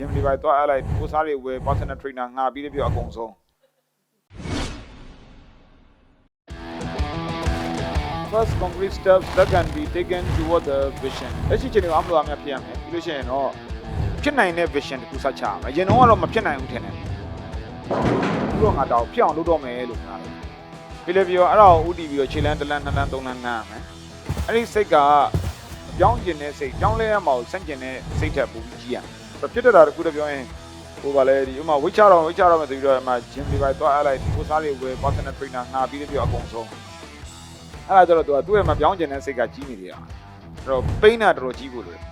gym တွေပါသွားအားလိုက်ကိုစားတွေဝယ် personal trainer ငါပြီးတဲ့ပြအကုန်ဆုံး first concrete steps that can be taken toward the vision လက်ရှိချိန်တွေမှာအမလို့အများဖြစ်ရမယ်ပြီးလို့ရှိရင်တော့ဖြစ်နိုင်တဲ့ vision တစ်ခုစချရမယ်အရင်တော့ကတော့မဖြစ်နိုင်ဘူးထင်တယ်ဘူးတော့ငါတောက်ဖြစ်အောင်လုပ်တော့မယ်လို့ပြောတယ်ပြီးလည်းပြီးတော့အဲ့ဒါကိုဥတီပြီးတော့ခြေလန်းတစ်လန်းနှစ်လန်းသုံးလန်းနားရမယ်အဲ့ဒီစိတ်ကပြောင်းကျင်တဲ့စိတ်ပြောင်းလဲရမှာကိုစန့်ကျင်တဲ့စိတ်ထက်ပိုပြီးကြီးရမယ် ဖြစ်တတ်တာတခုတည်းပြောရင်ဟိုပါလေဒီဥမာဝိတ်ချတော့ဝိတ်ချတော့မယ်ဆိုပြီးတော့အမှ gym တွေပါသွားအားလိုက်ကိုစားတွေဝယ် personal trainer ငါပြီးတဲ့ပြအကုန်ဆုံးအဲ့ဒါကြတော့သူကသူ့ရဲ့မပြောင်းကျင်တဲ့စိတ်ကကြီးနေတယ်အဲ့တော့ပိန်းတာတော်တော်ကြီးဖို့လိုတယ်